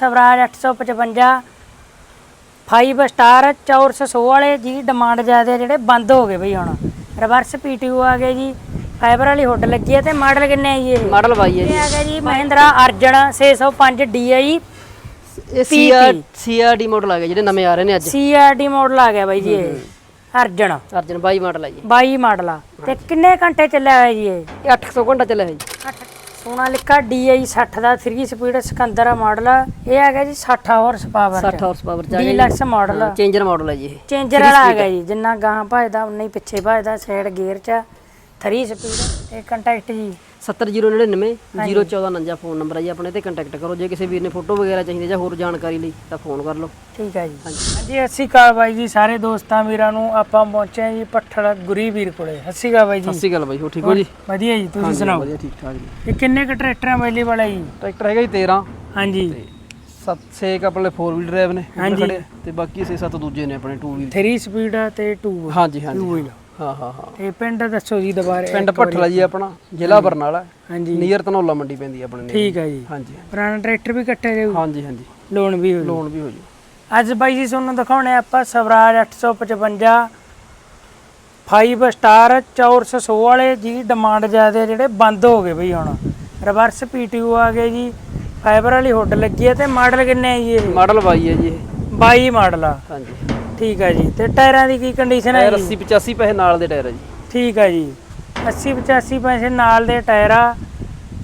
Swaraj 855 5 star ਚੌਰਸ 100 ਵਾਲੇ ਜੀ demand ਜ਼ਿਆਦਾ ਜਿਹੜੇ ਬੰਦ ਹੋ ਗਏ ਬਈ ਹੁਣ। ਰਿਵਰਸ ਪੀਟੀਓ ਆ ਗਏ ਜੀ ਫਾਈਬਰ ਵਾਲੀ ਹੁੱਡ ਲੱਗੀ ਹੈ ਤੇ ਮਾਡਲ ਕਿੰਨੇ ਆ ਜੀ ਇਹ? ਮਾਡਲ ਬਾਈ ਹੈ ਇਹ ਆ ਗਿਆ ਜੀ ਮਹਿੰਦਰਾ ਅਰਜਨ 605 DI ਜੀ ਸੀਆਰ ਸੀਆਰਡੀ ਮਾਡਲ ਆ ਗਿਆ ਜਿਹੜੇ ਨਵੇਂ ਆ ਰਹੇ ਨੇ ਅੱਜ। CRD ਮਾਡਲ ਆ ਗਿਆ ਬਾਈ ਜੀ ਇਹ ਅਰਜਨ। ਅਰਜਨ ਬਾਈ ਮਾਡਲ ਆ ਜੀ। 22 ਮਾਡਲ ਆ। ਤੇ ਕਿੰਨੇ ਘੰਟੇ ਚੱਲਿਆ ਹੋਇਆ ਜੀ ਇਹ? ਇਹ 800 ਘੰਟਾ ਚੱਲਿਆ ਹੈ ਜੀ। ਸੋਨਾ ਲਿਖਾ DI 60 ਦਾ 3 ਸਪੀਡ ਸਿਕੰਦਰ ਮਾਡਲ ਆ। ਇਹ ਆ ਗਿਆ ਜੀ 60 ਹਾਰਸ ਪਾਵਰ 60 ਹਾਰਸ ਪਾਵਰ ਆ ਡੀਲਕਸ ਮਾਡਲ ਚੇਂਜਰ ਮਾਡਲ ਹੈ ਜੀ। ਇਹ ਚੇਂਜਰ ਵਾਲਾ ਆ। ਗਿਆ ਜੀ ਜਿੰਨਾ ਗਾਹਾਂ ਭਜਦਾ ਉਨਾ ਹੀ ਪਿੱਛੇ ਭਜਦਾ ਸਾਈਡ ਗੇਅਰ 'ਚ। 3 ਸਪੀਡ ਤੇ ਕੰਟੈਕਟ ਜੀ। 70099 01449 ਫੋਨ ਨੰਬਰ ਹੈ ਜੀ ਆਪਣੇ ਤੇ ਕੰਟੈਕਟ ਕਰੋ। ਜੇ ਕਿਸੇ ਵੀਰ ਨੇ ਫੋਟੋ ਵਗੈਰਾ ਚਾਹੀਦੀ ਜਾਂ ਹੋਰ ਜਾਣਕਾਰੀ ਲਈ ਤਾਂ ਫੋਨ ਕਰ ਲਓ। ਠੀਕ ਹੈ ਜੀ। ਹਾਂਜੀ। ਅਸੀਂ ਕਾਲ ਬਾਈ ਜੀ ਸਾਰੇ ਦੋਸਤਾਂ ਵੀਰਾਂ ਨੂੰ ਆਪਾਂ ਪਹੁੰਚੇ ਹਾਂ ਜੀ ਪੱਠੜ ਗੁਰੀ ਵੀਰ ਕੋਲੇ। ਅਸੀਂ ਕਾ ਬਾਈ ਜੀ। ਸਤਿ ਸ਼੍ਰੀ ਅਕਾਲ ਬਾਈ ਹੋ ਠੀਕ ਹੋ ਜੀ? ਵਧੀਆ ਜੀ ਤੁਸੀਂ ਸੁਣਾਓ? ਵਧੀਆ ਠੀਕ ਠਾਕ ਜੀ। ਇਹ ਕਿੰਨੇ ਕ ਟਰੈਕਟਰ ਅਵੇਲੇਬਲ ਹੈ ਜੀ? ਟਰੈਕਟਰ ਹੈਗਾ ਜੀ 13 ਹਾਂਜੀ। 7 6 ਆਪਣੇ 4 ਵੀਲ ਡਰਾਈਵ ਨੇ ਹਾਂਜੀ। ਤੇ ਬਾਕੀ 6-7 ਦੂਜੇ ਨੇ ਆਪਣੇ 2 ਵੀਲ 3 ਸਪੀਡ ਤੇ 2 ਹਾਂਜੀ 2 ਹਾਂਜੀ ਵੀਲ ਹਾਂ ਹਾਂ ਹਾਂ। ਤੇ ਪਿੰਡ ਦੱਸੋ ਜੀ ਦੁਬਾਰੇ ਪਿੰਡ ਭੱਠਲਾ ਜੀ ਆਪਣਾ ਜ਼ਿਲ੍ਹਾ ਬਰਨਾਲਾ ਹਾਂਜੀ। ਨੀਅਰ ਧਨੌਲਾ ਮੰਡੀ ਪੈਂਦੀ ਆਪਣੇ ਨੇ ਠੀਕ ਹੈ ਜੀ। ਹਾਂਜੀ। ਪੁਰਾਣਾ ਟਰੈਕਟਰ ਵੀ ਕੱਟੇ ਜਾਊ? ਹਾਂਜੀ ਹਾਂਜੀ। ਲੋਨ ਵੀ ਹੋ ਲੋਨ ਵੀ ਹੋ ਜੂ। ਅੱਜ ਬਾਈ ਜੀ ਤੁਹਾਨੂੰ ਦਿਖਾਉਣੇ ਆਪਾਂ ਸਵਰਾਜ 855 5 ਸਟਾਰ ਚੌਰਸ 100 ਵਾਲੇ ਜੀ ਡਿਮਾਂਡ ਜ਼ਿਆਦਾ ਜਿਹੜੇ ਬੰਦ ਹੋ ਗਏ ਬਈ ਹੁਣ। ਰਿਵਰਸ ਪੀਟੀਓ ਆ ਗਏ ਜੀ। ਫਾਈਬਰ ਵਾਲੀ ਹੁੱਡ ਲੱਗੀ ਹੈ ਤੇ ਮਾਡਲ ਕਿੰਨੇ ਆ ਜੀ ਇਹ? ਮਾਡਲ ਬਾਈ ਹੈ ਜੀ ਇਹ। 22 ਮਾਡਲ ਆ। ਹਾਂਜੀ। ਠੀਕ ਹੈ ਜੀ। ਤੇ ਟਾਇਰਾਂ ਦੀ ਕੀ ਕੰਡੀਸ਼ਨ ਹੈ ਟਾਇਰ ਜੀ? 80 85 ਪੈਸੇ ਨਾਲ ਦੇ ਟਾਇਰ ਹੈ ਜੀ। ਠੀਕ ਹੈ ਜੀ। 80 85 ਪੈਸੇ ਨਾਲ ਦੇ ਟਾਇਰ ਆ।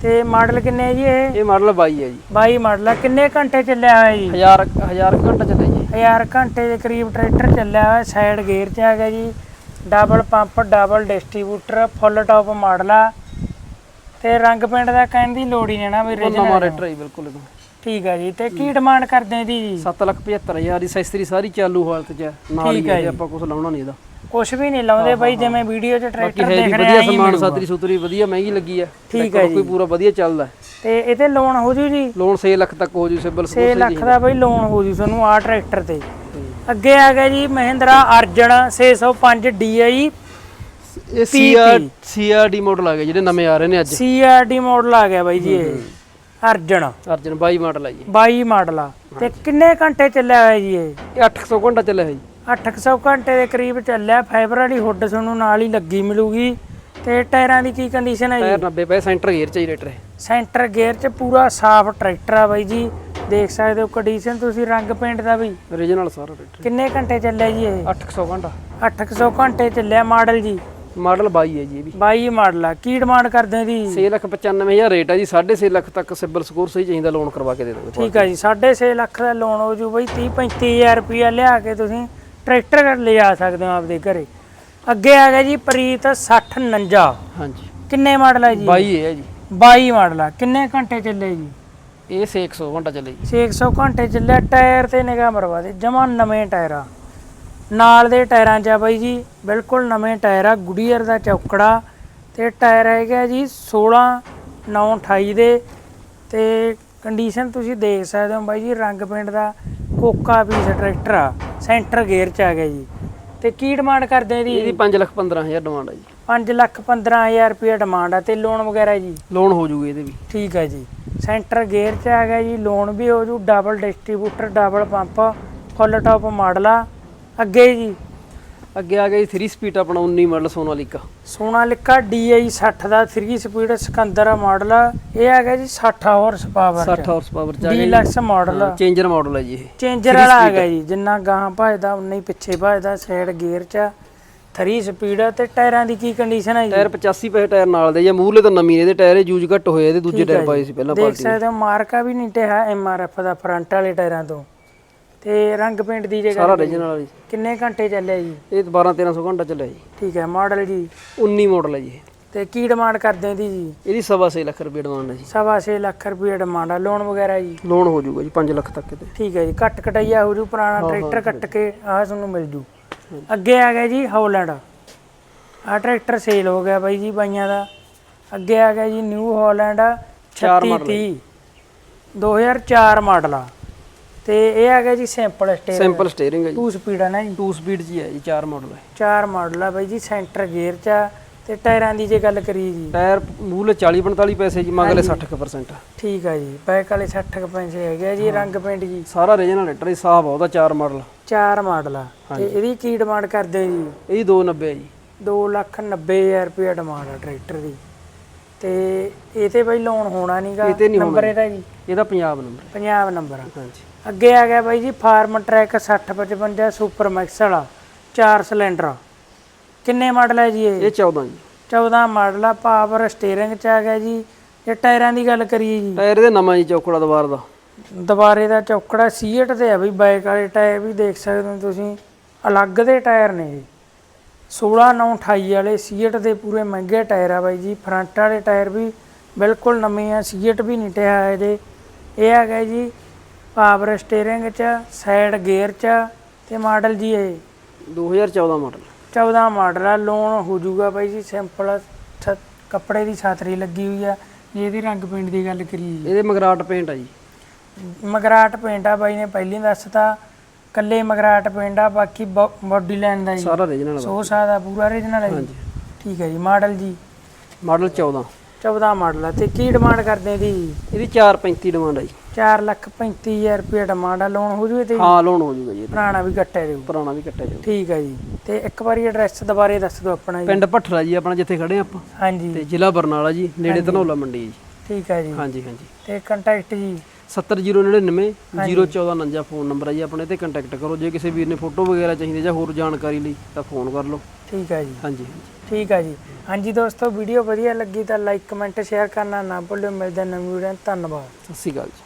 ਤੇ ਮਾਡਲ ਕਿੰਨੇ ਆ ਜੀ ਇਹ? ਇਹ ਮਾਡਲ ਬਾਈ ਹੈ ਜੀ। 22 ਮਾਡਲ ਆ। ਕਿੰਨੇ ਘੰਟੇ ਚੱਲਿਆ ਹੋਇਆ ਜੀ? 1000 1000 ਘੰਟਾ ਚੱਲੇ ਜੀ। ਹਜ਼ਾਰ ਘੰਟੇ ਦੇ ਕਰੀਬ ਟਰੈਕਟਰ ਚੱਲਿਆ ਹੋਇਆ ਸਾਈਡ ਗੇਅਰ 'ਚ ਆ ਗਿਆ ਜੀ। Double pump double distributor full top model ਆ। ਤੇ ਰੰਗ ਪੇਂਟ ਦਾ ਕਹਿਣ ਦੀ ਲੋੜ ਹੀ ਨਹੀਂ ਨਾ ਵੀ ਉਹ ਨਵਾਂ original ਰੇਟਰ ਹੈ ਜੀ ਬਿਲਕੁਲ। ਇਹਦਾ ਠੀਕ ਆ ਜੀ ਤੇ ਕੀ ਡਿਮਾਂਡ ਕਰਦੇ ਦੀ ਜੀ? 775000 ਦੀ ਸੈਸਰੀ ਸਾਰੀ ਚਾਲੂ ਹਾਲਤ 'ਚ ਹੈ ਨਾਲ ਹੀ ਠੀਕ ਹੈ ਹੈ ਜੀ। ਆਪਾਂ ਕੁਝ ਲਾਉਣਾ ਨਹੀਂ ਇਹਦਾ। ਕੁਝ ਵੀ ਨਹੀਂ ਲਾਉਂਦੇ ਬਾਈ ਜਿਵੇਂ ਵੀਡੀਓ 'ਚ ਬਾਕੀ ਟਰੈਕਟਰ ਹੈ ਦੇਖ ਜੀ ਰਹੇ ਵਧੀਆ ਹੀ ਸਮਾਨ ਮਿਲੂਗਾ। ਸਾਤਰੀ ਸੁਤਰੀ ਵਧੀਆ ਮਹਿੰਗੀ ਲੱਗੀ ਹੈ ਠੀਕ ਹੈ ਕੋਈ ਜੀ। ਪੂਰਾ ਵਧੀਆ ਚੱਲਦਾ ਹੈ। ਤੇ ਇਹਤੇ ਲੋਨ ਹੋ ਜੂ ਜੀ? ਲੋਨ 6 ਲੱਖ ਤੱਕ ਹੋ ਜੂ ਸਿਬਲ 6 ਲੱਖ ਦਾ ਬਾਈ ਲੋਨ ਹੋ ਜੂ ਤੁਹਾਨੂੰ ਆ ਟਰੈਕਟਰ ਤੇ। ਅੱਗੇ ਆ ਗਿਆ ਜੀ ਮਹਿੰਦਰਾ ਅਰਜਨ 605 DI ਇਹ ਸੀਆਰ ਸੀਆਰਡੀ ਮਾਡਲ ਆ ਗਏ ਜਿਹੜੇ ਨਵੇਂ ਆ ਰਹੇ ਨੇ ਅੱਜ। CRD ਮਾਡਲ ਆ ਗਿਆ ਬਾਈ ਜੀ ਇਹ। ਅਰਜਨ। ਅਰਜਨ 22 ਮਾਡਲ ਹੈ ਜੀ। 22 ਮਾਡਲ ਆ। ਤੇ ਕਿੰਨੇ ਘੰਟੇ ਚੱਲਿਆ ਹੋਇਆ ਜੀ ਇਹ? ਇਹ 800 ਘੰਟਾ ਚੱਲਿਆ ਹੈ ਜੀ। 800 ਘੰਟੇ ਦੇ ਕਰੀਬ ਚੱਲਿਆ। ਫਾਈਬਰ ਵਾਲੀ ਹੁੱਡ ਤੁਹਾਨੂੰ ਨਾਲ ਹੀ ਲੱਗੀ ਮਿਲੂਗੀ। ਤੇ ਟਾਇਰਾਂ ਦੀ ਕੀ ਕੰਡੀਸ਼ਨ ਹੈ ਜੀ? ਟਾਇਰ 90 ਪਏ ਸੈਂਟਰ ਗੇਅਰ ਚ ਹੀ ਰੇਟਰ। ਹੈ ਸੈਂਟਰ ਗੇਅਰ 'ਚ ਪੂਰਾ ਸਾਫ਼ ਟਰੈਕਟਰ ਆ ਬਾਈ ਜੀ। ਦੇਖ ਸਕਦੇ ਹੋ ਕੰਡੀਸ਼ਨ ਤੁਸੀਂ ਰੰਗ ਪੇਂਟ ਦਾ ਵੀ। ਓਰੀਜਨਲ ਸਾਰਾ ਰੇਟਰ। ਕਿੰਨੇ ਘੰਟੇ ਚੱਲਿਆ ਜੀ ਇਹ? 800 ਘੰਟਾ। 800 ਘੰਟੇ ਚੱਲਿਆ ਮਾਡਲ ਜੀ। ਮਾਡਲ 22 ਹੈ ਜੀ ਇਹ ਵੀ। 22 ਮਾਡਲ ਆ। ਕੀ ਡਿਮਾਂਡ ਕਰਦੇ ਜੀ 695000 ਰੇਟ ਹੈ ਜੀ 6.5 ਲੱਖ ਤੱਕ ਸਿਬਲ ਸਕੋਰ ਸਹੀ ਚਾਹੀਦਾ ਲੋਨ ਕਰਵਾ ਕੇ ਦੇ ਦਾਂਗੇ ਠੀਕ ਆ ਜੀ 6.5 ਲੱਖ ਦਾ ਲੋਨ ਹੋ ਜੂ ਬਈ 30 35000 ਰੁਪਇਆ ਲਿਆ ਕੇ ਤੁਸੀਂ ਟਰੈਕਟਰ ਲਿਜਾ ਸਕਦੇ ਹੋ ਆਪਦੇ ਘਰੇ। ਅੱਗੇ ਆ ਗਿਆ ਜੀ ਪ੍ਰੀਤ 6049 ਹਾਂਜੀ। ਕਿੰਨੇ ਮਾਡਲ ਹੈ ਜੀ? 22 ਹੈ ਜੀ। 22 ਮਾਡਲ ਆ। ਕਿੰਨੇ ਘੰਟੇ ਚੱਲੇ ਜੀ? ਇਹ 600 ਘੰਟਾ ਚੱਲੇ ਜੀ। 600 ਘੰਟੇ ਚੱਲਿਆ ਟਾਇਰ ਤੇ ਨਿਗਾਹ ਮਰਵਾ ਦੇ ਜਮਾ ਨਵੇਂ ਟਾਇਰ ਆ। ਨਾਲ ਦੇ ਟਾਇਰਾਂ 'ਚ ਆ ਬਾਈ ਜੀ ਬਿਲਕੁਲ ਨਵੇਂ ਟਾਇਰ ਆ ਗੁਡੀਅਰ ਦਾ ਚੌਕੜਾ ਤੇ ਟਾਇਰ ਹੈਗਾ ਜੀ 16 9 28 ਦੇ ਤੇ ਕੰਡੀਸ਼ਨ ਤੁਸੀਂ ਦੇਖ ਸਕਦੇ ਹੋ ਬਾਈ ਜੀ ਰੰਗ ਪੇਂਟ ਦਾ ਕੋਕਾ ਪੀਸ ਟਰੈਕਟਰ ਆ ਸੈਂਟਰ ਗੇਅਰ 'ਚ ਆ ਗਿਆ ਜੀ। ਤੇ ਕੀ ਡਿਮਾਂਡ ਕਰਦੇ ਦੀ ਇਹਦੀ 5 ਲੱਖ 15000 ਡਿਮਾਂਡ ਹੈ ਜੀ। 5 ਲੱਖ 15000 ਰੁਪਏ ਡਿਮਾਂਡ ਆ ਤੇ ਲੋਨ ਵਗੈਰਾ ਜੀ? ਲੋਨ ਹੋ ਜੂਗੇ ਇਹਦੇ ਵੀ। ਠੀਕ ਹੈ ਜੀ। ਸੈਂਟਰ ਗੇਅਰ 'ਚ ਆ ਗਿਆ ਜੀ ਲੋਨ ਵੀ ਹੋ ਜੂ double distributor double pump full top model ਆ। ਅੱਗੇ ਜੀ। ਅੱਗੇ ਆ ਜੀ 3 ਸਪੀਡ ਆਪਣਾ 19 ਮਾਡਲ ਸੋਨਾਲੀਕਾ। ਸੋਨਾਲਿਕਾ DI 60 ਦਾ 3 ਸਪੀਡ ਸਿਕੰਦਰ ਮਾਡਲ ਆ। ਇਹ ਆ ਗਿਆ ਜੀ 60 ਹਾਰਸ ਪਾਵਰ 60 ਹਾਰਸ ਪਾਵਰ ਚ ਆ ਗਿਆ ਡੀਲਕਸ ਮਾਡਲ ਚੇਂਜਰ ਮਾਡਲ ਹੈ ਜੀ ਇਹ। ਚੇਂਜਰ ਵਾਲਾ ਆ ਗਿਆ ਜੀ। ਜਿੰਨਾ ਗਾਹਾਂ ਭਜਦਾ ਉਨਾ ਹੀ ਪਿੱਛੇ ਭਜਦਾ ਸਾਈਡ ਗੇਅਰ 'ਚ। 3 ਸਪੀਡ ਤੇ ਟਾਇਰਾਂ ਦੀ ਕੀ ਕੰਡੀਸ਼ਨ ਹੈ ਜੀ? ਟਾਇਰ 85 ਪੈਸੇ ਟਾਇਰ ਨਾਲ ਦੇ। ਜਾਂ ਮੂਰਲੇ ਤਾਂ ਨਵੀਂ ਨੇ, ਇਹਦੇ ਟਾਇਰ ਯੂਜ਼ ਘੱਟ ਹੋਏ ਇਹਦੇ ਦੂਜੇ ਟਾਇਰ ਪਾਏ ਸੀ ਪਹਿਲਾਂ ਦੇਖ ਪਾਰਟੀ ਸਕਦੇ ਹੋ ਮਾਰਕਾ ਵੀ ਨਹੀਂ ਟਿਆ ਐਮਆਰਐਫ ਦਾ ਫਰੰਟ ਵਾਲੇ ਟਾਇਰਾਂ ਤੋਂ। ਤੇ ਰੰਗ ਪੇਂਟ ਦੀ ਜਗ੍ਹਾ ਸਾਰਾ ਓਰੀਜਨਲ ਵਾਲੀ ਕਿੰਨੇ ਘੰਟੇ ਚੱਲਿਆ ਜੀ? ਇਹ 12 1300 ਘੰਟਾ ਚੱਲਿਆ ਜੀ। ਠੀਕ ਹੈ ਮਾਡਲ ਜੀ। 19 ਮਾਡਲ ਹੈ ਜੀ ਇਹ। ਤੇ ਕੀ ਡਿਮਾਂਡ ਕਰਦੇ ਦੀ ਜੀ? ਇਹਦੀ ਸਵਾ ਛੇ ਲੱਖ ਰੁਪਏ ਡਿਮਾਂਡ ਹੈ ਜੀ। ਸਵਾ ਛੇ ਲੱਖ ਰੁਪਏ ਡਿਮਾਂਡ ਆ। ਲੋਨ ਵਗੈਰਾ ਜੀ? ਲੋਨ ਹੋ ਜਾਊਗਾ ਜੀ 5 ਲੱਖ ਤੱਕ ਤੇ। ਠੀਕ ਹੈ ਜੀ ਕੱਟ ਕਟਾਈਆ ਹੋ ਜੂ ਪੁਰਾਣਾ ਟਰੈਕਟਰ ਕੱਟ ਕੇ ਆਹ ਤੁਹਾਨੂੰ ਮਿਲ ਜੂ। ਅੱਗੇ ਆ ਗਿਆ ਜੀ ਹੌਲੈਂਡ ਆਹ ਟਰੈਕਟਰ ਸੇਲ ਹੋ ਗਿਆ ਬਾਈ ਜੀ ਬਾਈਆਂ ਦਾ। ਅੱਗੇ ਆ ਗਿਆ ਜੀ ਨਿਊ ਹੌਲੈਂਡ ਚਾਰ 3630 2004 ਮਾਡਲ ਆ। ਤੇ ਇਹ ਆ ਗਿਆ ਜੀ ਸਿੰਪਲ ਸਟੇਅਰ ਸਿੰਪਲ ਸਟੀਅਰਿੰਗ ਹੈ ਜੀ। 2 ਸਪੀਡ ਆ ਨਾ ਜੀ। 2 ਸਪੀਡ 'ਚ ਹੀ ਹੈ ਜੀ 4 ਮਾਡਲ ਹੈ। ਚਾਰ ਮਾਡਲ ਆ ਬਾਈ ਜੀ ਸੈਂਟਰ ਗੇਅਰ ਚ ਆ ਤੇ ਟਾਇਰਾਂ ਦੀ ਜੇ ਗੱਲ ਕਰੀਏ ਜੀ। ਟਾਇਰ ਮੂਲੇ 40 45 ਪੈਸੇ ਜੀ ਮਗਲੇ 60% ਠੀਕ ਆ ਜੀ ਬੈਕ ਵਾਲੇ 60 ਕੁ ਪੈਸੇ ਹੈਗੇ ਜੀ ਰੰਗ ਪੇਂਟ ਜੀ। ਸਾਰਾ ਰੀਜਨਲ ਲੈਟਰ ਹੀ ਸਾਫ਼ ਆ ਉਹਦਾ ਚਾਰ ਮਾਡਲ ਚਾਰ ਮਾਡਲ ਆ। ਤੇ ਇਹਦੀ ਕੀ ਡਿਮਾਂਡ ਕਰਦੇ ਜੀ? ਇਹ 290 ਜੀ। ਦੋ ਲੱਖ ਨੱਬੇ ਹਜ਼ਾਰ ਰੁਪਏ ਡਿਮਾਂਡ ਆ ਟਰੈਕਟਰ ਦੀ। ਤੇ ਇਹ ਤੇ ਬਈ ਲੋਨ ਹੋਣਾ ਨਹੀਂਗਾ ਨੰਬਰ ਇਹਦਾ ਜੀ। ਇਹਦਾ ਪੰਜਾਬ ਨੰਬਰ। ਪੰਜਾਬ ਨੰਬਰ ਆ। ਹਾਂਜੀ। ਅੱਗੇ ਆ ਗਿਆ ਬਾਈ ਜੀ ਫਾਰਮ ਟਰੈਕ 6055 ਸੁਪਰ ਮੈਕਸ ਵਾਲਾ ਚਾਰ ਸਿਲੰਡਰ। ਕਿੰਨੇ ਮਾਡਲ ਹੈ ਜੀ ਇਹ? ਇਹ 14 ਜੀ। 14 ਮਾਡਲ ਆ ਪਾਵਰ ਸਟੀਅਰਿੰਗ ਚ ਆ ਗਿਆ ਜੀ। ਜੇ ਟਾਇਰਾਂ ਦੀ ਗੱਲ ਕਰੀਏ ਜੀ। ਟਾਇਰ ਇਹਦੇ ਨਵਾਂ ਜੀ ਚੌਕੜਾ ਦੁਬਾਰ ਦਾ। ਦੁਬਾਰੇ ਦਾ ਚੌਕੜਾ ਸੀਟ ਤੇ ਆ ਬਈ ਬਾਈਕ ਵਾਲੇ ਟਾਇਰ ਵੀ ਦੇਖ ਸਕਦੇ ਹੋ ਤੁਸੀਂ। ਅਲੱਗ ਦੇ ਟਾਇਰ ਨੇ ਇਹ। 16 9 28 ਵਾਲੇ ਸੀਟ ਦੇ ਪੂਰੇ ਮਹਿੰਗੇ ਟਾਇਰ ਆ ਬਾਈ ਜੀ। ਫਰੰਟ ਵਾਲੇ ਟਾਇਰ ਵੀ ਬਿਲਕੁਲ ਨਵੇਂ ਆ ਸੀਟ ਵੀ ਨਹੀਂ ਟਿਆ ਜੇ ਇਹ ਆ ਗਿਆ ਜੀ ਪਾਵਰ ਸਟੀਅਰਿੰਗ ਚ ਸਾਈਡ ਗੇਅਰ ਚ ਤੇ ਮਾਡਲ ਜੀ ਇਹ। 2014 ਮਾਡਲ। 14 ਮਾਡਲ ਆ ਲੋਨ ਹੋ ਜਾਊਗਾ ਬਾਈ ਜੀ ਸਿੰਪਲ ਕੱਪੜੇ ਦੀ ਛਾਤਰੀ ਲੱਗੀ ਹੋਈ ਆ। ਜੇ ਇਹਦੀ ਰੰਗ ਪੇਂਟ ਦੀ ਗੱਲ ਕਰੀਏ ਇਹਦੇ ਮਗਰਾਟ ਪੇਂਟ ਆ ਜੀ। ਮਗਰਾਟ ਪਿੰਡ ਆ ਬਾਈ ਨੇ ਪਹਿਲੀ ਦੱਸਤਾ। ਕੱਲੇ ਮਗਰਾਟ ਪਿੰਡ ਆ ਬਾਕੀ ਬਾਡੀ ਲਾਈਨ ਦਾ ਜੀ। ਸਾਰਾ ਰੀਜਨਲ ਸੋ ਦਾ ਪੂਰਾ ਰੀਜਨਲ ਹੈ ਜੀ। ਠੀਕ ਹੈ ਜੀ ਮਾਡਲ ਜੀ। ਮਾਡਲ 14 14 ਮਾਡਲ ਆ ਤੇ ਕੀ ਡਿਮਾਂਡ ਕਰਦੇ ਆ ਦੀ ਇਹਦੀ 435 ਡਿਮਾਂਡ ਆ ਜੀ। 4 ਲੱਖ 35000 ਰੁਪਏ ਡਿਮਾਂਡ ਆ ਲੋਨ ਹੋ ਜੂਏ ਤੇ ਹਾਂ ਲੋਨ ਹੋ ਜਾਊਗਾ ਜੀ ਇਹਦਾ। ਪੁਰਾਣਾ ਵੀ ਕੱਟਿਆ ਦੇਊ ਪੁਰਾਣਾ ਵੀ ਕੱਟਿਆ ਜਾਊਗਾ ਠੀਕ ਹੈ ਜੀ। ਤੇ ਇੱਕ ਵਾਰੀ ਐਡਰੈਸ ਦੁਬਾਰੇ ਦੱਸ ਦਿਓ ਆਪਣਾ ਜੀ। ਪਿੰਡ ਭੱਠਰਾ ਜੀ ਆਪਣਾ ਜਿੱਥੇ ਖੜੇ ਆਪਾਂ। ਹਾਂਜੀ। ਤੇ ਜ਼ਿਲ੍ਹਾ ਬਰਨਾਲਾ ਜੀ ਨੇੜੇ ਧਨੌਲਾ ਮੰਡੀ ਜੀ। ਠੀਕ ਹੈ ਜੀ। ਹਾਂਜੀ ਹਾਂਜੀ। ਤੇ ਕੰਟੈਕਟ ਜੀ। 70099 01449 ਫੋਨ ਨੰਬਰ ਹੈ ਜੀ ਆਪਣੇ ਤੇ ਕੰਟੈਕਟ ਕਰੋ। ਜੇ ਕਿਸੇ ਵੀਰ ਨੇ ਫੋਟੋ ਵਗੈਰਾ ਚਾਹੀਦੀ ਜਾਂ ਹੋਰ ਜਾਣਕਾਰੀ ਲਈ ਤਾਂ ਫੋਨ ਕਰ ਲਓ। ਠੀਕ ਹੈ ਜੀ। ਹਾਂਜੀ ਹਾਂਜੀ। ਠੀਕ ਆ ਜੀ। ਹਾਂਜੀ ਦੋਸਤੋ ਵੀਡੀਓ ਵਧੀਆ ਲੱਗੀ ਤਾਂ ਲਾਈਕ ਕਮੈਂਟ ਸ਼ੇਅਰ ਕਰਨਾ ਨਾ ਭੁੱਲਿਓ। ਮਿਲਦੇ ਹਾਂ ਨਵੀਂ ਵੀਡੀਓ ਧੰਨਵਾਦ। ਸਤਿ ਸ਼੍ਰੀ ਅਕਾਲ ਜੀ।